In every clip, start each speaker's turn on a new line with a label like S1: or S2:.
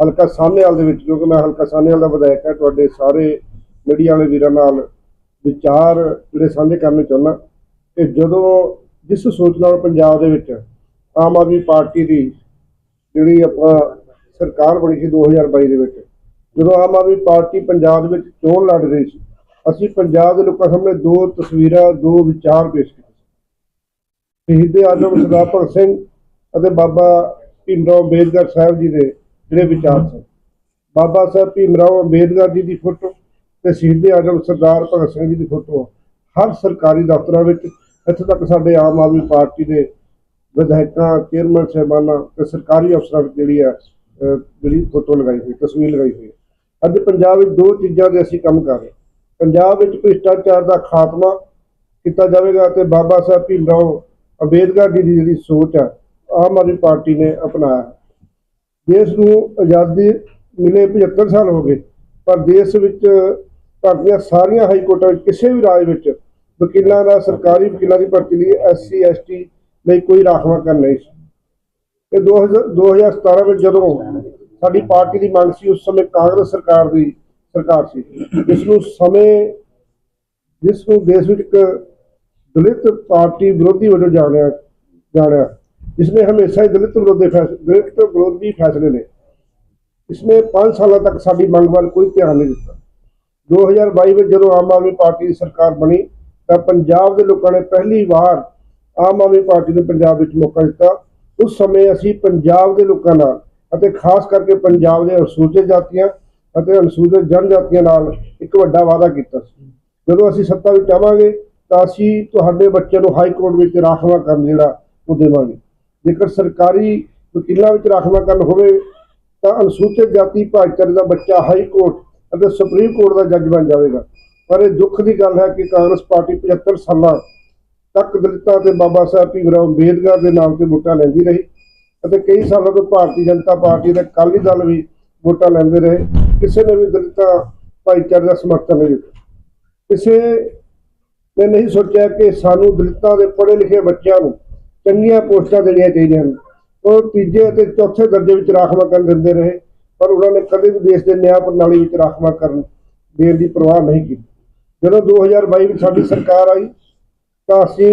S1: ਹਲਕਾ ਸਾਹਨੇਵਾਲ ਦੇ ਵਿੱਚ ਕਿਉਂਕਿ ਮੈਂ ਹਲਕਾ ਸਾਹਨੇਵਾਲ ਦਾ ਵਿਧਾਇਕ ਹਾਂ, ਤੁਹਾਡੇ ਸਾਰੇ ਮੀਡੀਆ ਵਾਲੇ ਵੀਰਾਂ ਨਾਲ ਵਿਚਾਰ ਜਿਹੜੇ ਸਾਂਝੇ ਕਰਨੇ ਚਾਹੁੰਦਾ ਕਿ ਜਦੋਂ ਜਿਸ ਸੋਚ ਨਾਲ ਪੰਜਾਬ ਦੇ ਵਿੱਚ ਆਮ ਆਦਮੀ ਪਾਰਟੀ ਦੀ ਜਿਹੜੀ ਆਪਾਂ ਸਰਕਾਰ ਬਣੀ ਸੀ 2022 ਦੇ ਵਿੱਚ, ਜਦੋਂ ਆਮ ਆਦਮੀ ਪਾਰਟੀ ਪੰਜਾਬ ਦੇ ਵਿੱਚ ਚੋਣ ਲੜ ਰਹੀ ਸੀ, ਅਸੀਂ ਪੰਜਾਬ ਦੇ ਲੋਕਾਂ ਸਾਹਮਣੇ ਦੋ ਤਸਵੀਰਾਂ, ਦੋ ਵਿਚਾਰ ਪੇਸ਼ ਕੀਤੇ ਸ਼ਹੀਦ ਆਜ਼ਮ ਸਰਦਾਰ ਭਗਤ ਸਿੰਘ ਅਤੇ ਬਾਬਾ ਭੀਮ ਰਾਓ ਅੰਬੇਦਕਰ ਸਾਹਿਬ ਜੀ ਦੇ ਜਿਹੜੇ ਵਿਚਾਰ ਸਨ। ਬਾਬਾ ਸਾਹਿਬ ਭੀਮ ਰਾਓ ਅੰਬੇਦਕਰ ਜੀ ਦੀ ਫੋਟੋ ਤੇ ਸ਼ਹੀਦ ਆਜ਼ਮ ਸਰਦਾਰ ਭਗਤ ਸਿੰਘ ਜੀ ਦੀ ਫੋਟੋ ਹਰ ਸਰਕਾਰੀ ਦਫ਼ਤਰਾਂ ਵਿੱਚ ਇੱਥੇ ਤੱਕ ਸਾਡੇ ਆਮ ਆਦਮੀ ਪਾਰਟੀ ਦੇ ਵਿਧਾਇਕਾਂ, ਚੇਅਰਮੈਨ ਸਾਹਿਬਾਨਾਂ ਤੇ ਸਰਕਾਰੀ ਅਫਸਰਾਂ ਵਿੱਚ ਜਿਹੜੀ ਹੈ ਜਿਹੜੀ ਫੋਟੋ ਲਗਾਈ ਹੋਈ, ਤਸਵੀਰ ਲਗਾਈ ਹੋਈ ਹੈ। ਅੱਜ ਪੰਜਾਬ ਵਿੱਚ ਦੋ ਚੀਜ਼ਾਂ ਦੇ ਅਸੀਂ ਕੰਮ ਕਰ ਰਹੇ ਪੰਜਾਬ ਵਿੱਚ ਭ੍ਰਿਸ਼ਟਾਚਾਰ ਦਾ ਖਾਤਮਾ ਕੀਤਾ ਜਾਵੇਗਾ ਤੇ ਬਾਬਾ ਸਾਹਿਬ ਭੀਮ ਰਾਓ ਅੰਬੇਦਕਰ ਜੀ ਦੀ ਜਿਹੜੀ ਸੋਚ ਹੈ, ਆਮ ਆਦਮੀ ਪਾਰਟੀ ਨੇ ਅਪਣਾਇਆ। ਦੇਸ਼ ਨੂੰ ਆਜ਼ਾਦੀ ਮਿਲੇ 75 ਸਾਲ ਹੋ ਗਏ, ਪਰ ਦੇਸ਼ ਵਿੱਚ ਭਾਰਤ ਦੀਆਂ ਸਾਰੀਆਂ ਹਾਈ ਕੋਰਟਾਂ ਵਿੱਚ, ਕਿਸੇ ਵੀ ਰਾਜ ਵਿੱਚ ਵਕੀਲਾਂ ਦਾ, ਸਰਕਾਰੀ ਵਕੀਲਾਂ ਦੀ ਭਰਤੀ ਲਈ ਐਸਸੀ ਐਸਟੀ ਲਈ ਕੋਈ ਰਾਖਵਾਂਕਰਨ ਨਹੀਂ ਸੀ। ਤੇ 2000 2017 ਵਿੱਚ ਜਦੋਂ ਸਾਡੀ ਪਾਰਟੀ ਦੀ ਮੰਗ ਸੀ, ਉਸ ਸਮੇਂ ਕਾਂਗਰਸ ਸਰਕਾਰ ਦੀ ਸਰਕਾਰ ਸੀ। ਜਿਸ ਨੂੰ ਸਮੇਂ, ਜਿਸ ਨੂੰ ਦੇਸ਼ ਵਿੱਚ ਇੱਕ ਦਲਿਤ ਪਾਰਟੀ ਵਿਰੋਧੀ ਵਜੋਂ ਜਾਣਿਆ ਜਾਣਿਆ। ਜਿਸਨੇ ਹਮੇਸ਼ਾ ਹੀ ਦਲਿਤ ਵਿਰੋਧੀ ਫੈਸਲੇ ਦਲਿਤ ਵਿਰੋਧੀ ਫੈਸਲੇ ਨੇ ਇਸਨੇ 5 ਸਾਲਾਂ ਤੱਕ ਸਾਡੀ ਮੰਗ ਵੱਲ ਕੋਈ ਧਿਆਨ ਨਹੀਂ ਦਿੱਤਾ 2022 ਵਿੱਚ ਜਦੋਂ ਆਮ ਆਦਮੀ ਪਾਰਟੀ ਦੀ ਸਰਕਾਰ ਬਣੀ ਤਾਂ ਪੰਜਾਬ ਦੇ ਲੋਕਾਂ ਨੇ ਪਹਿਲੀ ਵਾਰ ਆਮ ਆਦਮੀ ਪਾਰਟੀ ਨੂੰ ਪੰਜਾਬ ਵਿੱਚ ਮੌਕਾ ਦਿੱਤਾ ਉਸ ਸਮੇਂ ਅਸੀਂ ਪੰਜਾਬ ਦੇ ਲੋਕਾਂ ਨਾਲ ਅਤੇ ਖਾਸ ਕਰਕੇ ਪੰਜਾਬ ਦੇ ਅਨੁਸੂਚਿਤ ਜਾਤੀਆਂ ਅਤੇ ਅਨੁਸੂਚਿਤ ਜਨਜਾਤੀਆਂ ਨਾਲ ਇੱਕ ਵੱਡਾ ਵਾਅਦਾ ਕੀਤਾ ਸੀ ਜਦੋਂ ਅਸੀਂ ਸੱਤਾ ਵਿੱਚ ਆਵਾਂਗੇ ਤਾਂ ਅਸੀਂ ਤੁਹਾਡੇ ਬੱਚੇ ਨੂੰ ਹਾਈ ਕੋਰਟ ਵਿੱਚ ਰਾਖਵਾ ਕਰਨ ਜਿਹੜਾ ਉਹ ਦੇਵਾਂਗੇ ਜੇਕਰ ਸਰਕਾਰੀ ਵਕੀਲਾਂ ਵਿੱਚ ਰਾਖਵਾ ਕਰਨ ਹੋਵੇ, ਤਾਂ ਅਨੁਸੂਚਿਤ ਜਾਤੀ ਭਾਈਚਾਰੇ ਦਾ ਬੱਚਾ ਹਾਈ ਕੋਰਟ ਅਤੇ ਸੁਪਰੀਮ ਕੋਰਟ ਦਾ ਜੱਜ ਬਣ ਜਾਵੇਗਾ। ਪਰ ਇਹ ਦੁੱਖ ਦੀ ਗੱਲ ਹੈ ਕਿ ਕਾਂਗਰਸ ਪਾਰਟੀ 75 ਸਾਲਾਂ ਤੱਕ ਦਲਿਤਾਂ ਤੇ ਬਾਬਾ ਸਾਹਿਬ ਭੀਮਰਾਓ ਅੰਬੇਦਕਰ ਦੇ ਨਾਮ ਤੇ ਵੋਟਾਂ ਲੈਂਦੀ ਰਹੀ ਅਤੇ ਕਈ ਸਾਲਾਂ ਤੋਂ ਭਾਰਤੀ ਜਨਤਾ ਪਾਰਟੀ ਦੇ ਅਕਾਲੀ ਦਲ ਵੀ ਵੋਟਾਂ ਲੈਂਦੇ ਰਹੇ। ਕਿਸੇ ਨੇ ਵੀ ਦਲਿਤਾਂ ਭਾਈਚਾਰੇ ਦਾ ਸਮਰਥਨ ਨਹੀਂ ਦਿੱਤਾ। ਕਿਸੇ ਨੇ ਨਹੀਂ ਸੋਚਿਆ ਕਿ ਸਾਨੂੰ ਦਲਿਤਾਂ ਦੇ ਪੜ੍ਹੇ ਲਿਖੇ ਬੱਚਿਆਂ ਨੂੰ ਚੰਗੀਆਂ ਪੋਸਟਾਂ ਦੇਣੀਆਂ ਚਾਹੀਦੀਆਂ ਹਨ ਉਹ ਤੀਜੇ ਅਤੇ ਚੌਥੇ ਦਰਜੇ ਵਿੱਚ ਰਾਖਵਾਂਕਰਨ ਦਿੰਦੇ ਰਹੇ, ਪਰ ਉਹਨਾਂ ਨੇ ਕਦੇ ਵੀ ਦੇਸ਼ ਦੇ ਨਿਆਂ ਪ੍ਰਣਾਲੀ ਵਿੱਚ ਰਾਖਵਾਂਕਰਨ ਦੇਣ ਦੀ ਪਰਵਾਹ ਨਹੀਂ ਕੀਤੀ। ਜਦੋਂ 2022 ਵਿੱਚ ਸਾਡੀ ਸਰਕਾਰ ਆਈ, ਤਾਂ ਅਸੀਂ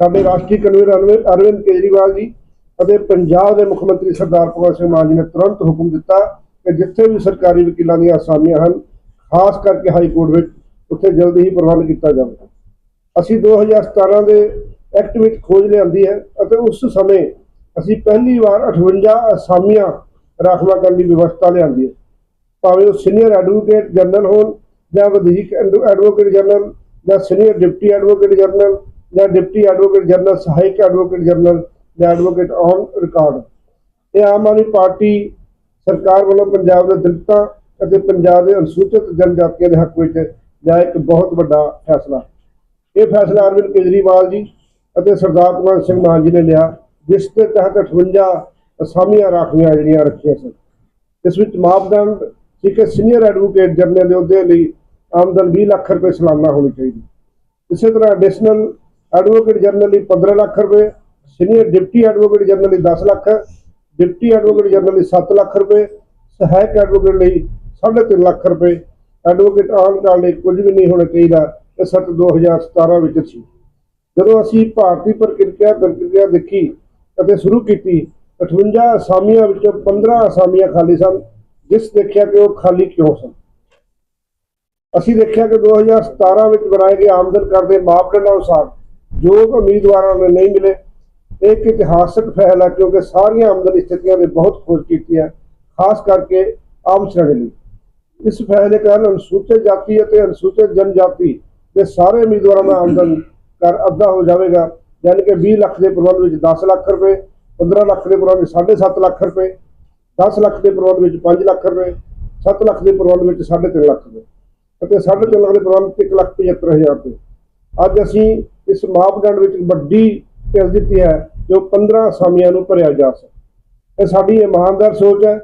S1: ਸਾਡੇ ਰਾਸ਼ਟਰੀ ਕਨਵੀਨਰ ਅਰਵਿੰਦ ਅਰਵਿੰਦ ਕੇਜਰੀਵਾਲ ਜੀ ਅਤੇ ਪੰਜਾਬ ਦੇ ਮੁੱਖ ਮੰਤਰੀ ਸਰਦਾਰ ਭਗਵੰਤ ਸਿੰਘ ਮਾਨ ਜੀ ਨੇ ਤੁਰੰਤ ਹੁਕਮ ਦਿੱਤਾ ਕਿ ਜਿੱਥੇ ਵੀ ਸਰਕਾਰੀ ਵਕੀਲਾਂ ਦੀਆਂ ਅਸਾਮੀਆਂ ਹਨ, ਖਾਸ ਕਰਕੇ ਹਾਈ ਕੋਰਟ ਵਿੱਚ, ਉੱਥੇ ਜਲਦੀ ਹੀ ਪ੍ਰਬੰਧ ਕੀਤਾ ਜਾਵੇ ਅਸੀਂ 2017 ਦੇ ਐਕਟ ਵਿੱਚ ਖੋਜ ਲਿਆਂਦੀ ਹੈ ਅਤੇ ਉਸ ਸਮੇਂ ਅਸੀਂ ਪਹਿਲੀ ਵਾਰ 58 ਅਸਾਮੀਆਂ ਰਾਖਵਾ ਕਰਨ ਦੀ ਵਿਵਸਥਾ ਲਿਆਂਦੀ ਹੈ। ਭਾਵੇਂ ਉਹ ਸੀਨੀਅਰ ਐਡਵੋਕੇਟ ਜਨਰਲ ਹੋਣ ਜਾਂ ਵਧੀਕ ਐਡਵ- ਐਡਵੋਕੇਟ ਜਨਰਲ ਜਾਂ ਸੀਨੀਅਰ ਡਿਪਟੀ ਐਡਵੋਕੇਟ ਜਨਰਲ ਜਾਂ ਡਿਪਟੀ ਐਡਵੋਕੇਟ ਜਨਰਲ ਸਹਾਇਕ ਐਡਵੋਕੇਟ ਜਨਰਲ ਜਾਂ ਐਡਵੋਕੇਟ ਔਨ ਰਿਕਾਰਡ ਇਹ ਆਮ ਆਦਮੀ ਪਾਰਟੀ ਸਰਕਾਰ ਵੱਲੋਂ ਪੰਜਾਬ ਦੇ ਦਲਿਤਾਂ ਅਤੇ ਪੰਜਾਬ ਦੇ ਅਨੁਸੂਚਿਤ ਜਨਜਾਤੀਆਂ ਦੇ ਹੱਕ ਵਿੱਚ ਲਿਆ ਇੱਕ ਬਹੁਤ ਵੱਡਾ ਫੈਸਲਾ। ਇਹ ਫੈਸਲਾ ਅਰਵਿੰਦ ਕੇਜਰੀਵਾਲ ਜੀ ਅਤੇ ਸਰਦਾਰ ਭਗਵੰਤ ਸਿੰਘ ਮਾਨ ਜੀ ਨੇ ਲਿਆ, ਜਿਸ ਦੇ ਤਹਿਤ 58 ਅਸਾਮੀਆਂ ਰਾਖਵੀਆਂ ਜਿਹੜੀਆਂ ਰੱਖੀਆਂ ਸਨ। ਇਸ ਵਿੱਚ ਮਾਪਦੰਡ ਸੀ ਕਿ ਸੀਨੀਅਰ ਐਡਵੋਕੇਟ ਜਨਰਲ ਦੇ ਅਹੁਦੇ ਲਈ ਆਮਦਨ 20 ਲੱਖ ਰੁਪਏ ਸਾਲਾਨਾ ਹੋਣੀ ਚਾਹੀਦੀ। ਇਸੇ ਤਰ੍ਹਾਂ ਐਡੀਸ਼ਨਲ ਐਡਵੋਕੇਟ ਜਨਰਲ ਲਈ 15 ਲੱਖ ਰੁਪਏ ਸੀਨੀਅਰ ਡਿਪਟੀ ਐਡਵੋਕੇਟ ਜਨਰਲ ਲਈ 10 ਲੱਖ ਡਿਪਟੀ ਐਡਵੋਕੇਟ ਜਨਰਲ ਲਈ 7 ਲੱਖ ਰੁਪਏ, ਸਹਾਇਕ ਐਡਵੋਕੇਟ ਲਈ 3.5 ਲੱਖ ਰੁਪਏ। ਐਡਵੋਕੇਟ ਆਨ ਕਰਨ ਲਈ ਕੁਝ ਵੀ ਨਹੀਂ ਹੋਣਾ ਚਾਹੀਦਾ, ਇਹ ਸੱਤ 2017 ਵਿੱਚ ਸੀ। ਜਦੋਂ ਅਸੀਂ ਭਾਰਤੀ ਪ੍ਰਕਿਰਿਆ ਪ੍ਰਕਿਰਿਆ ਦੇਖੀ ਅਤੇ ਸ਼ੁਰੂ ਕੀਤੀ 58 ਅਸਾਮੀਆਂ ਵਿੱਚੋਂ 15 ਅਸਾਮੀਆਂ ਖਾਲੀ ਸਨ, ਜਿਸ ਦੇਖਿਆ ਕਿ ਉਹ ਖਾਲੀ ਕਿਉਂ ਸਨ? ਅਸੀਂ ਦੇਖਿਆ ਕਿ 2017 ਵਿੱਚ ਬਣਾਏ ਗਏ ਆਮਦਨ ਕਰ ਦੇ ਮਾਪਦੰਡ ਅਨੁਸਾਰ ਯੋਗ ਉਮੀਦਵਾਰਾਂ ਨੂੰ ਨਹੀਂ ਮਿਲੇ। ਇਹ ਇੱਕ ਇਤਿਹਾਸਕ ਫੈਸਲਾ ਹੈ ਕਿਉਂਕਿ ਸਾਰੀਆਂ ਆਮਦਨ ਸਥਿਤੀਆਂ ਨੇ ਬਹੁਤ ਖੋਜ ਕੀਤੀ ਹੈ ਖਾਸ ਕਰਕੇ ਆਮ ਸ਼੍ਰੇਣੀ ਲਈ ਇਸ ਫੈਸਲੇ ਕਾਰਨ ਅਨੁਸੂਚਿਤ ਜਾਤੀ ਅਤੇ ਅਨੁਸੂਚਿਤ ਜਨਜਾਤੀ ਦੇ ਸਾਰੇ ਉਮੀਦਵਾਰਾਂ ਦਾ ਆਮਦਨ ਕਰ ਅੱਧਾ ਹੋ ਜਾਵੇਗਾ, ਯਾਨੀ ਕਿ 20 ਲੱਖ ਦੇ ਪ੍ਰਬੰਧ ਵਿੱਚ 10 ਲੱਖ ਰੁਪਏ 15 ਲੱਖ ਦੇ ਪ੍ਰਬੰਧ ਵਿੱਚ 7.5 ਲੱਖ ਰੁਪਏ 10 ਲੱਖ ਦੇ ਪ੍ਰਬੰਧ ਵਿੱਚ 5 ਲੱਖ ਰੁਪਏ 7 ਲੱਖ ਦੇ ਪ੍ਰਬੰਧ ਵਿੱਚ 3.5 ਲੱਖ ਰੁਪਏ ਅਤੇ 3.5 ਲੱਖ ਦੇ ਪ੍ਰਬੰਧ ਵਿੱਚ 1 ਲੱਖ 75 ਹਜ਼ਾਰ ਰੁਪਏ। ਅੱਜ ਅਸੀਂ ਇਸ ਮਾਪਦੰਡ ਵਿੱਚ ਵੱਡੀ ਢਿੱਲ ਦਿੱਤੀ ਹੈ, ਜੋ 15 ਅਸਾਮੀਆਂ ਨੂੰ ਭਰਿਆ ਜਾ ਸਕੇ ਇਹ ਸਾਡੀ ਇਮਾਨਦਾਰ ਸੋਚ ਹੈ।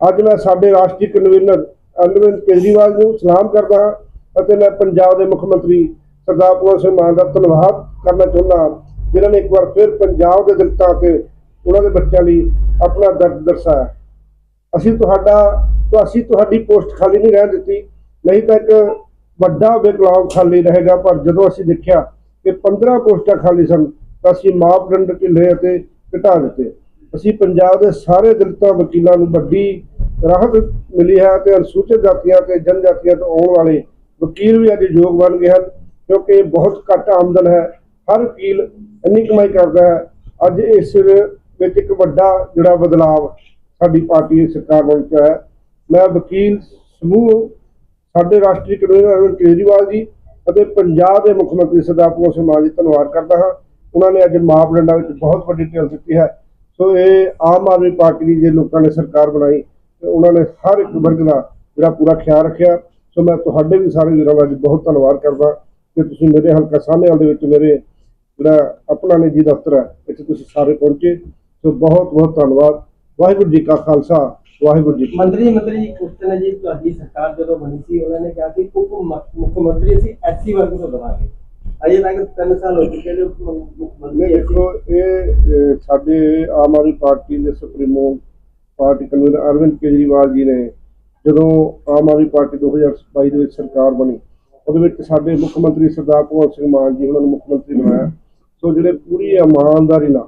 S1: ਅੱਜ ਮੈਂ ਸਾਡੇ ਰਾਸ਼ਟਰੀ ਕਨਵੀਨਰ ਅਰਵਿੰਦ ਕੇਜਰੀਵਾਲ ਨੂੰ ਸਲਾਮ ਕਰਦਾ ਹਾਂ ਅਤੇ ਮੈਂ ਪੰਜਾਬ ਦੇ ਮੁੱਖ ਮੰਤਰੀ ਸਰਦਾਰ ਭਗਵੰਤ ਸਿੰਘ ਮਾਨ ਦਾ ਧੰਨਵਾਦ ਕਰਨਾ ਚਾਹੁੰਦਾ ਹਾਂ। ਜਿਨ੍ਹਾਂ ਨੇ ਇੱਕ ਵਾਰ ਫਿਰ ਪੰਜਾਬ ਦੇ ਦਲਿਤਾਂ ਤੇ ਉਹਨਾਂ ਦੇ ਬੱਚਿਆਂ ਲਈ ਆਪਣਾ ਦਰਦ ਦਰਸਾਇਆ। ਅਸੀਂ ਤੁਹਾਡਾ ਤਾਂ ਅਸੀਂ ਤੁਹਾਡੀ ਪੋਸਟ ਖਾਲੀ ਨਹੀਂ ਰਹਿਣ ਦਿੱਤੀ। ਨਹੀਂ ਤਾਂ ਇੱਕ ਵੱਡਾ ਬੈਕਲੌਗ ਖਾਲੀ ਰਹੇਗਾ, ਪਰ ਜਦੋਂ ਅਸੀਂ ਦੇਖਿਆ ਕਿ 15 ਪੋਸਟਾਂ ਖਾਲੀ ਸਨ, ਤਾਂ ਅਸੀਂ ਮਾਪਦੰਡ ਢਿੱਲੇ ਅਤੇ ਘਟਾ ਦਿੱਤੇ। ਅਸੀਂ ਪੰਜਾਬ ਦੇ ਸਾਰੇ ਦਲਿਤਾਂ ਵਕੀਲਾਂ ਨੂੰ ਵੱਡੀ ਰਾਹਤ ਮਿਲੀ ਹੈ ਤੇ ਅਨੁਸੂਚਿਤ ਜਾਤੀਆਂ ਤੇ ਜਨਜਾਤੀਆਂ ਤੋਂ ਆਉਣ ਵਾਲੇ ਵਕੀਲ ਵੀ ਅੱਜ ਯੋਗ ਬਣ ਗਏ ਹਨ। ਕਿਉਂਕਿ ਇਹ ਬਹੁਤ ਘੱਟ ਆਮਦਨ ਹੈ, ਹਰ ਵਕੀਲ ਇੰਨੀ ਕਮਾਈ ਕਰਦਾ ਹੈ। ਅੱਜ ਇਸ ਵਿੱਚ ਇੱਕ ਵੱਡਾ ਜਿਹੜਾ ਬਦਲਾਵ ਸਾਡੀ ਪਾਰਟੀ ਦੀ ਸਰਕਾਰ ਵੱਲੋਂ ਹੈ। ਮੈਂ ਵਕੀਲ ਸਮੂਹ, ਸਾਡੇ ਰਾਸ਼ਟਰੀ ਕਨਵੀਨਰ ਅਰਵਿੰਦ ਕੇਜਰੀਵਾਲ ਜੀ ਅਤੇ ਪੰਜਾਬ ਦੇ ਮੁੱਖ ਮੰਤਰੀ ਸਰਦਾਰ ਭਗਵੰਤ ਸਿੰਘ ਮਾਨ ਜੀ, ਧੰਨਵਾਦ ਕਰਦਾ ਹਾਂ। ਉਹਨਾਂ ਨੇ ਅੱਜ ਮਾਪਦੰਡਾਂ ਵਿੱਚ ਬਹੁਤ ਵੱਡੀ ਢਿੱਲ ਦਿੱਤੀ ਹੈ। ਸੋ ਇਹ ਆਮ ਆਦਮੀ ਪਾਰਟੀ ਦੀ ਜੇ ਲੋਕਾਂ ਨੇ ਸਰਕਾਰ ਬਣਾਈ, ਤੇ ਉਹਨਾਂ ਨੇ ਹਰ ਇੱਕ ਵਰਗ ਦਾ ਜਿਹੜਾ ਪੂਰਾ ਖਿਆਲ ਰੱਖਿਆ। ਸੋ ਮੈਂ ਤੁਹਾਡੇ ਵੀ ਸਾਰੇ ਵੀਰਾਂ ਦਾ ਅੱਜ ਬਹੁਤ ਧੰਨਵਾਦ ਕਰਦਾ। ਕਿ ਤੁਸੀਂ ਮੇਰੇ ਹਲਕਾ ਸਾਹਨੇਵਾਲ ਦੇ ਵਿੱਚ ਮੇਰੇ ਜਿਹੜਾ ਆਪਣਾ ਨਿੱਜੀ ਦਫ਼ਤਰ ਹੈ ਇੱਥੇ ਤੁਸੀਂ ਸਾਰੇ ਪਹੁੰਚੇ। ਸੋ ਬਹੁਤ ਬਹੁਤ ਧੰਨਵਾਦ। ਵਾਹਿਗੁਰੂ ਜੀ ਕਾ ਖਾਲਸਾ ਵਾਹਿਗੁਰੂ ਜੀ।
S2: ਮੰਤਰੀ ਮੰਤਰੀ ਜੀ ਪੁੱਛਦੇ ਨੇ ਜੀ ਤੁਹਾਡੀ ਸਰਕਾਰ ਜਦੋਂ ਬਣੀ ਸੀ ਉਹਨਾਂ ਨੇ ਕਿਹਾ ਕਿ ਉਪ ਮੁੱਖ ਮੰਤਰੀ ਅਸੀਂ ਐਸਸੀ ਵਰਗ ਤੋਂ ਦਵਾਂਗੇ। ਅਜੇ ਤੱਕ 3 ਸਾਲ ਹੋ ਚੁੱਕੇ ਨੇ ਮੁੱਖ ਮੰਤਰੀ
S1: ਦੇਖੋ ਇਹ ਸਾਡੇ ਆਮ ਆਦਮੀ ਪਾਰਟੀ ਦੇ supremo party convener Arvind Kejriwal ji ਨੇ ਜਦੋਂ ਆਮ ਆਦਮੀ ਪਾਰਟੀ 2022 ਦੇ ਵਿੱਚ ਸਰਕਾਰ ਬਣੀ ਉਹਦੇ ਵਿੱਚ ਸਾਡੇ ਮੁੱਖ ਮੰਤਰੀ ਸਰਦਾਰ ਭਗਵੰਤ ਸਿੰਘ ਮਾਨ ਜੀ, ਉਹਨਾਂ ਨੂੰ ਮੁੱਖ ਮੰਤਰੀ ਬਣਾਇਆ। ਸੋ ਜਿਹੜੇ ਪੂਰੀ ਇਮਾਨਦਾਰੀ ਨਾਲ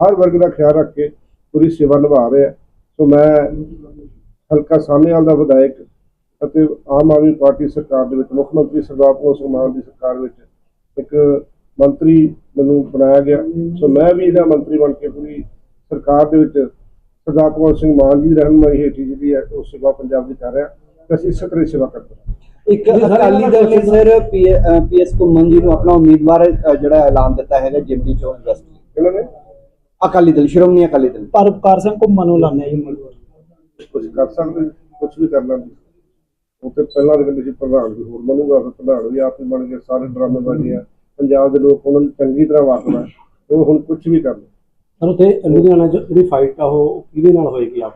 S1: ਹਰ ਵਰਗ ਦਾ ਖਿਆਲ ਰੱਖ ਕੇ ਪੂਰੀ ਸੇਵਾ ਨਿਭਾ ਰਹੇ ਆ। ਸੋ ਮੈਂ ਹਲਕਾ ਸਾਹਨੇਵਾਲ ਦਾ ਵਿਧਾਇਕ ਅਤੇ ਆਮ ਆਦਮੀ ਪਾਰਟੀ ਸਰਕਾਰ ਦੇ ਵਿੱਚ, ਮੁੱਖ ਮੰਤਰੀ ਸਰਦਾਰ ਭਗਵੰਤ ਸਿੰਘ ਮਾਨ ਦੀ ਸਰਕਾਰ ਵਿੱਚ ਇੱਕ ਮੰਤਰੀ ਮੈਨੂੰ ਬਣਾਇਆ ਗਿਆ। ਸੋ ਮੈਂ ਵੀ ਇਹਦਾ ਮੰਤਰੀ ਬਣ ਕੇ ਪੂਰੀ ਸਰਕਾਰ ਦੇ ਵਿੱਚ ਸਰਦਾਰ ਭਗਵੰਤ ਸਿੰਘ ਮਾਨ ਜੀ ਦੀ ਰਹਿਨੁਮਾਈ ਹੇਠ ਜਿਹੜੀ ਹੈ, ਉਹ ਸੇਵਾ ਪੰਜਾਬ ਦੀ ਕਰ ਰਿਹਾ। ਤੇ ਅਸੀਂ ਇਸੇ ਤਰ੍ਹਾਂ ਹੀ ਸੇਵਾ ਕਰਦੇ ਹਾਂ।
S3: ਇੱਕ ਅਕਾਲੀ ਦਲ ਨੇ ਸਰ ਪੀਐਸ ਘੁੰਮਣ ਜੀ ਨੂੰ ਆਪਣਾ ਉਮੀਦਵਾਰ ਜਿਹੜਾ ਐਲਾਨ ਦਿੱਤਾ ਹੈਗਾ ਜਿਮਨੀ ਚੋਣ
S1: ਨੇ?
S3: ਅਕਾਲੀ ਦਲ ਸ਼੍ਰੋਮਣੀ ਅਕਾਲੀ ਦਲ।
S4: ਪਰਉਪਕਾਰ ਸਿੰਘ ਘੁੰਮਣ ਨੂੰ ਲਾਣੇ ਜੀ
S1: ਕੁਝ ਕਰ ਸਕਦੇ ਕੁਝ ਵੀ ਕਰ ਲੈਂਦੇ ਉਹ ਤੇ ਪਹਿਲਾਂ ਦੇ ਸੀ ਪ੍ਰਧਾਨ ਵੀ ਹੋਰ ਬਣੂਗਾ ਫਿਰ ਪ੍ਰਧਾਨ ਵੀ ਆਪ ਹੀ ਬਣ ਗਏ ਸਾਰੇ ਡਰਾਮੇ ਬਣੇ ਆ। ਪੰਜਾਬ ਦੇ ਲੋਕ ਉਹਨਾਂ ਨੂੰ ਚੰਗੀ ਤਰ੍ਹਾਂ ਹੈ ਉਹ ਹੁਣ ਕੁਝ ਵੀ ਕਰ ਲੈ
S4: ਸਾਨੂੰ ਤੇ ਲੁਧਿਆਣਾ ਚ ਜਿਹੜੀ ਫਾਈਟ ਆ ਉਹ ਕਿਹਦੇ ਨਾਲ ਹੋਏਗੀ ਆਪ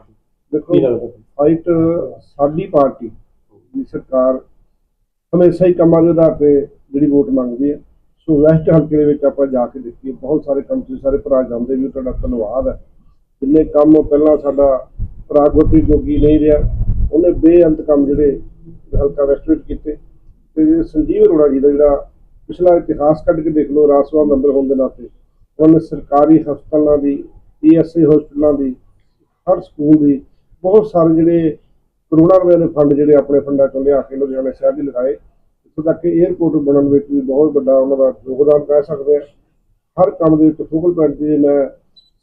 S1: ਦੇਖੋ? ਫਾਈਟ ਸਾਡੀ ਪਾਰਟੀ ਦੀ ਸਰਕਾਰ ਹਮੇਸ਼ਾ ਹੀ ਕੰਮਾਂ ਦੇ ਆਧਾਰ ਤੇ ਜਿਹੜੀ ਵੋਟ ਮੰਗਦੀ ਹੈ। ਸੋ ਵੈਸਟ ਹਲਕੇ ਦੇ ਵਿੱਚ ਆਪਾਂ ਜਾ ਕੇ ਦੇਖੀਏ, ਬਹੁਤ ਸਾਰੇ ਕੰਮ ਤੁਸੀਂ ਸਾਰੇ ਭਰਾ ਜਾਂਦੇ ਵੀ, ਤੁਹਾਡਾ ਧੰਨਵਾਦ ਹੈ। ਜਿੰਨੇ ਕੰਮ ਪਹਿਲਾਂ ਸਾਡਾ ਭਰਾ ਗੁਰਪ੍ਰੀਤ ਜੋਗੀ ਨਹੀਂ ਰਿਹਾ, ਉਹਨੇ ਬੇਅੰਤ ਕੰਮ ਜਿਹੜੇ ਹਲਕਾ ਵੈਸਟ ਵਿੱਚ ਕੀਤੇ। ਤੇ ਜਿਹੜੇ ਸੰਜੀਵ ਅਰੋੜਾ ਜੀ ਦਾ ਜਿਹੜਾ ਪਿਛਲਾ ਇਤਿਹਾਸ ਕੱਢ ਕੇ ਦੇਖ ਲਓ ਰਾਜ ਸਭਾ ਮੈਂਬਰ ਹੋਣ ਦੇ ਨਾਤੇ, ਉਹਨਾਂ ਨੇ ਸਰਕਾਰੀ ਹਸਪਤਾਲਾਂ ਦੀ ਈਐਸਆਈ ਹਸਪਤਾਲਾਂ ਦੀ, ਹਰ ਸਕੂਲ ਦੀ, ਬਹੁਤ ਸਾਰੇ ਜਿਹੜੇ ਕਰੋੜਾਂ ਰੁਪਏ ਦੇ ਫੰਡ ਜਿਹੜੇ ਆਪਣੇ ਫੰਡਾਂ ਚੋਂ ਲਿਆ ਕੇ ਲੁਧਿਆਣਾ ਸ਼ਹਿਰ ਦੀ ਲਗਾਏ। ਇੱਥੋਂ ਤੱਕ ਕਿ 에ਅਰਪੋਰਟ ਬਣਨ ਵਿੱਚ ਵੀ ਬਹੁਤ ਵੱਡਾ ਉਹਨਾਂ ਦਾ ਯੋਗਦਾਨ ਕਹਿ ਸਕਦੇ ਆ ਹਰ ਕੰਮ ਦੇ ਵਿੱਚ ਫੋਕਲ ਪੁਆਇੰਟ ਜੇ ਮੈਂ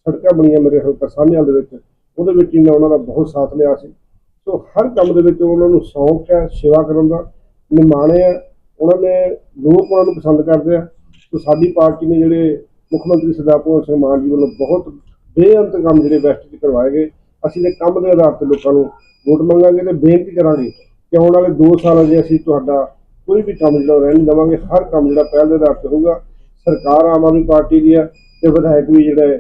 S1: ਸੜਕਾਂ ਬਣੀਆਂ ਮੇਰੇ ਹਲਕਾ ਸਾਹਮਣੇ ਦੇ ਵਿੱਚ, ਉਹਦੇ ਵਿੱਚ ਹੀ ਮੈਂ ਉਹਨਾਂ ਦਾ ਬਹੁਤ ਸਾਥ ਲਿਆ ਸੀ। ਸੋ ਹਰ ਕੰਮ ਦੇ ਵਿੱਚ ਉਹਨਾਂ ਨੂੰ ਸ਼ੌਂਕ ਹੈ, ਸੇਵਾ ਕਰਨ ਦਾ, ਨਿਮਾਣੇ ਆ ਉਹਨਾਂ ਨੇ ਲੋਕ ਉਹਨਾਂ ਨੂੰ ਪਸੰਦ ਕਰਦੇ ਆ। ਸੋ ਸਾਡੀ ਪਾਰਟੀ ਨੇ ਜਿਹੜੇ ਮੁੱਖ ਮੰਤਰੀ ਸਰਦਾਰ ਭਗਵੰਤ ਸਿੰਘ ਮਾਨ ਜੀ ਵੱਲੋਂ ਬਹੁਤ ਬੇਅੰਤ ਕੰਮ ਜਿਹੜੇ ਵੈਸਟ 'ਚ ਕਰਵਾਏ ਗਏ। ਅਸੀਂ ਦੇ ਕੰਮ ਦੇ ਆਧਾਰ ਤੇ ਲੋਕਾਂ ਨੂੰ ਵੋਟ ਮੰਗਾਂਗੇ ਤੇ ਬੇਨਤੀ ਕਰਾਂਗੇ ਕਿ ਆਉਣ ਵਾਲੇ 2 ਸਾਲਾਂ 'ਚ ਅਸੀਂ ਤੁਹਾਡਾ ਕੋਈ ਵੀ ਕੰਮ ਜਿਹੜਾ ਰਹਿਣ ਨਹੀਂ ਦੇਵਾਂਗੇ, ਹਰ ਕੰਮ ਜਿਹੜਾ ਪਹਿਲ ਦੇ ਆਧਾਰ ਤੇ ਹੋਊਗਾ, ਸਰਕਾਰ ਆਮ ਆਦਮੀ ਪਾਰਟੀ ਦੀ ਹੈ ਤੇ ਵਿਧਾਇਕ ਵੀ ਜਿਹੜੇ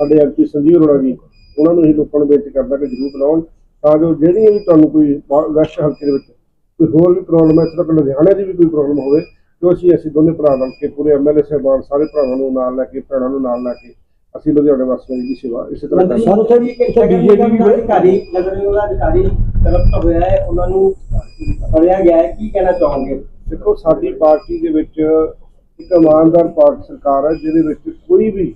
S1: ਸਾਡੇ ਐਮਪੀ ਸੰਜੀਵ ਅਰੋੜਾ ਜੀ, ਉਹਨਾਂ ਨੂੰ ਹੀ ਲੋਕਾਂ ਨੂੰ ਬੇਨਤੀ ਕਰਦਾ ਕਿ ਜ਼ਰੂਰ ਬਣਾਉਣ ਤਾਂ ਜੋ ਜਿਹੜੀਆਂ ਵੀ ਤੁਹਾਨੂੰ ਕੋਈ ਵਾ- ਵੈਸਟ ਹਲਕੇ ਦੇ ਵਿੱਚ ਕੋਈ ਹੋਰ ਵੀ ਪ੍ਰੋਬਲਮ ਹੈ ਇੱਥੇ ਲੁਧਿਆਣੇ ਦੀ ਵੀ ਕੋਈ ਪ੍ਰੋਬਲਮ ਹੋਵੇ ਤੇ ਅਸੀਂ ਅਸੀਂ ਦੋਨੇ ਭਰਾ ਮਿਲ ਕੇ ਪੂਰੇ ਐਮਐਲਏ ਸਾਹਿਬਾਨ, ਸਾਰੇ ਭਰਾਵਾਂ ਨੂੰ ਨਾਲ ਲੈ ਕੇ, ਭੈਣਾਂ ਨੂੰ ਨਾਲ ਲੈ ਕੇ ਅਸੀਂ ਲੁਧਿਆਣੇ ਵਾਸੀਆਂ ਦੀ ਸੇਵਾ ਇਸੇ ਤਰ੍ਹਾਂ
S4: ਸਰ, ਉੱਥੇ-
S2: ਉੱਥੇ
S4: ਉੱਥੇ
S2: BJP
S4: BJP
S2: ਵੀ ਅਧਿਕਾਰੀ ਨਗਰ ਨਿਗਮ ਦਾ ਅਧਿਕਾਰੀ ਕਰਪਟ ਹੋਇਆ ਹੈ ਉਹਨਾਂ ਨੂੰ ਫੜਿਆ ਗਿਆ ਹੈ ਕੀ ਕਹਿਣਾ ਚਾਹੋਗੇ?
S1: ਦੇਖੋ ਸਾਡੀ ਪਾਰਟੀ ਦੇ ਵਿੱਚ ਇੱਕ ਇਮਾਨਦਾਰ ਪਾਰਟੀ ਸਰਕਾਰ ਹੈ ਜਿਹਦੇ ਵਿੱਚ ਕੋਈ ਵੀ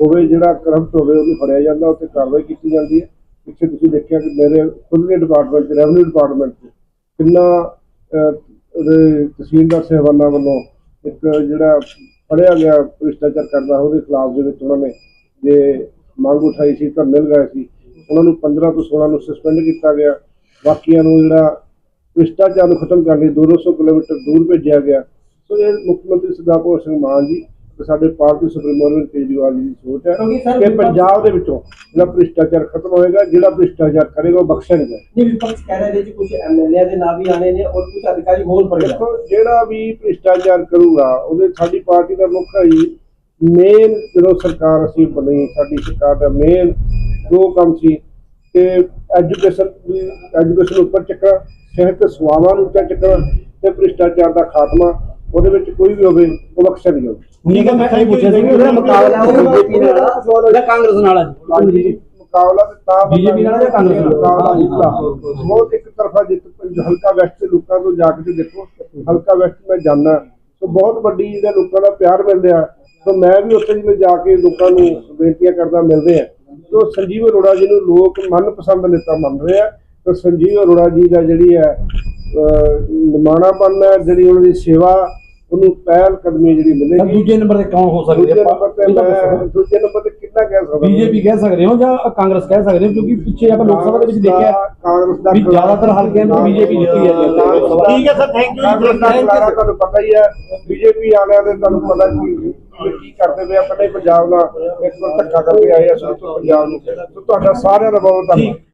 S1: ਹੋਵੇ ਜਿਹੜਾ ਕਰਪਟ ਹੋਵੇ ਉਹਨੂੰ ਫੜਿਆ ਜਾਂਦਾ ਉੱਤੇ ਕਾਰਵਾਈ ਕੀਤੀ ਜਾਂਦੀ ਹੈ। ਪਿੱਛੇ ਤੁਸੀਂ ਦੇਖਿਆ ਕਿ ਮੇਰੇ ਖੁਦ ਦੇ ਡਿਪਾਰਟਮੈਂਟ ਰੈਵਨਿਊ ਡਿਪਾਰਟਮੈਂਟ ਕਿੰਨਾ ਤਹਿਸੀਲਦਾਰ ਸਾਹਿਬਾਨਾਂ ਵੱਲੋਂ ਇੱਕ ਜਿਹੜਾ ਫੜਿਆ ਗਿਆ, ਭ੍ਰਿਸ਼ਟਾਚਾਰ ਕਰਦਾ ਉਹਦੇ ਖਿਲਾਫ ਦੇ ਵਿੱਚ ਉਹਨਾਂ ਨੇ, ਜੇ ਮੰਗ ਉਠਾਈ ਸੀ ਤਾਂ ਮਿਲ ਗਏ ਸੀ। ਉਹਨਾਂ ਨੂੰ 15 ਤੋਂ 16 ਨੂੰ ਸਸਪੈਂਡ ਕੀਤਾ ਗਿਆ। ਬਾਕੀਆਂ ਨੂੰ ਜਿਹੜਾ ਭ੍ਰਿਸ਼ਟਾਚਾਰ ਨੂੰ ਖਤਮ ਕਰਨ ਲਈ 200 ਕਿਲੋਮੀਟਰ ਦੂਰ ਭੇਜਿਆ ਗਿਆ। ਸੋ ਇਹ ਮੁੱਖ ਮੰਤਰੀ ਸਰਦਾਰ ਭਗਵੰਤ ਸਿੰਘ ਮਾਨ ਜੀ ਤੇ ਸਾਡੇ ਪਾਰਟੀ ਸੁਪਰੀਮੋ ਅਰਵਿੰਦ ਕੇਜਰੀਵਾਲ ਜੀ ਦੀ ਸੋਚ ਹੈ ਕਿ ਪੰਜਾਬ ਦੇ ਵਿੱਚੋਂ ਜਿਹੜਾ ਭ੍ਰਿਸ਼ਟਾਚਾਰ ਖਤਮ ਹੋਏਗਾ ਜਿਹੜਾ ਭ੍ਰਿਸ਼ਟਾਚਾਰ ਕਰੇਗਾ ਉਹ ਬਖਸ਼ਿਆ ਨਹੀਂ ਜਾਏਗਾ
S2: ਨਹੀਂ ਵਿਪਕਸ਼ ਕਹਿ ਰਹੇ ਨੇ ਜੀ ਕੁਝ ਐਮਐਲਏ ਦੇ ਨਾਂ ਵੀ ਆਣੇ ਨੇ ਔਰ ਕੁਝ ਅਧਿਕਾਰੀ ਹੋਰ
S1: ਦੇਖੋ ਜਿਹੜਾ ਵੀ ਭ੍ਰਿਸ਼ਟਾਚਾਰ ਕਰੂਗਾ ਉਹਦੇ ਸਾਡੀ ਪਾਰਟੀ ਦਾ ਮੁੱਖ ਹੀ ਮੇਨ ਜਦੋਂ ਸਰਕਾਰ ਅਸੀਂ ਬਣੀ ਸਾਡੀ ਸਰਕਾਰ ਦਾ ਮੇਨ ਦੋ ਕੰਮ ਸੀ ਕਿ ਐਜੂਕੇਸ਼ਨ ਐਜੂਕੇਸ਼ਨ ਉੱਪਰ ਚੱਕਣਾ ਸਿਹਤ ਸੇਵਾਵਾਂ ਨੂੰ ਉੱਚਾ ਚੱਕਣਾ ਤੇ ਭ੍ਰਿਸ਼ਟਾਚਾਰ ਦਾ ਖਾਤਮਾ ਉਹਦੇ ਵਿੱਚ ਕੋਈ ਵੀ ਹੋਵੇ ਉਹ ਬਖਸ਼ਿਆ ਨਹੀਂ ਜਾਊਗਾ।
S4: ਠੀਕ ਹੈ ਮੈਂ ਇਹ ਪੁੱਛਿਆ ਸੀ ਕਿ ਉਹਦਾ ਮੁਕਾਬਲਾ ਉਹ ਬੀਜੇਪੀ ਨਾਲ ਜਾਂ ਕਾਂਗਰਸ ਨਾਲ ਆ ਜੀ?
S1: ਹਾਂਜੀ ਮੁਕਾਬਲਾ ਤੇ ਤਾਂ
S4: BJP ਨਾਲ ਜਾਂ ਕਾਂਗਰਸ ਨਾਲ?
S1: ਮੁਕਾਬਲਾ ਨਿਕਲਾ ਬਹੁਤ ਇੱਕ ਤਰਫਾ ਜਿੱਤ ਪੰਜ- ਹਲਕਾ ਵੈਸਟ ਦੇ ਲੋਕਾਂ ਤੋਂ ਜਾ ਕੇ ਤੇ ਦੇਖੋ ਹਲਕਾ ਵੈਸਟ ਮੈਂ ਜਾਣਾ ਸੋ ਬਹੁਤ ਵੱਡੀ ਜਿਹਦਾ ਲੋਕਾਂ ਦਾ ਪਿਆਰ ਮਿਲ ਰਿਹਾ। ਸੋ ਮੈਂ ਵੀ ਉੱਥੇ ਜਿਵੇਂ ਜਾ ਕੇ ਲੋਕਾਂ ਨੂੰ ਬੇਨਤੀਆਂ ਕਰਦਾ ਮਿਲਦੇ ਆ। ਸੋ ਸੰਜੀਵ ਅਰੋੜਾ ਜੀ ਨੂੰ ਲੋਕ ਮਨਪਸੰਦ ਨੇਤਾ ਮੰਨ ਰਹੇ ਆ। ਤੇ ਸੰਜੀਵ ਅਰੋੜਾ ਜੀ ਦਾ ਜਿਹੜੀ ਹੈ ਨਿਮਾਣਾਪਨ ਹੈ ਜਿਹੜੀ ਉਹਨਾਂ ਦੀ ਸੇਵਾ ਉਹਨੂੰ ਪਹਿਲ ਕਦਮੀ ਜਿਹੜੀ ਮਿਲੇਗੀ।
S4: ਦੂਜੇ ਨੰਬਰ ਤੇ ਕੌਣ ਹੋ ਸਕਦੇ
S1: ਦੂਜੇ ਨੰਬਰ ਤੇ ਮੈਂ। ਦੂਜੇ ਨੰਬਰ ਤੇ ਕਿੰਨਾ ਕਹਿ ਸਕਦਾ
S4: ਬੀਜੇਪੀ ਕਹਿ ਸਕਦੇ ਹੋ ਜਾਂ ਕਾਂਗਰਸ ਕਹਿ ਸਕਦੇ ਹੋ? ਕਿਉਂਕਿ ਪਿੱਛੇ ਆਪਾਂ ਲੋਕ ਸਭਾ ਦੇ ਵਿੱਚ ਦੇਖਿਆ
S1: ਕਾਂਗਰਸ ਦਾ
S4: ਵੀ ਜ਼ਿਆਦਾਤਰ ਹਲਕਿਆਂ ਨੂੰ BJP ਜਿੱਤੀ ਹੈ।
S1: ਠੀਕ ਹੈ ਸਰ ਥੈਂਕ ਯੂ ਤੁਹਾਨੂੰ ਪਤਾ ਹੀ ਹੈ। ਬੀਜੇਪੀ ਵਾਲਿਆਂ ਦੇ ਤੁਹਾਨੂੰ ਪਤਾ ਕੀ ਕੀ ਕਰਦੇ ਪਏ ਆਪਣੇ ਪੰਜਾਬ ਨਾਲ ਇੱਕ ਵਾਰ ਧੱਕਾ ਕਰਕੇ ਆਏ ਆ ਸਭ ਤੋਂ ਪੰਜਾਬ ਨੂੰ। ਤੁਹਾਡਾ ਸਾਰਿਆਂ ਦਾ ਬਹੁਤ ਧੰਨਵਾਦ।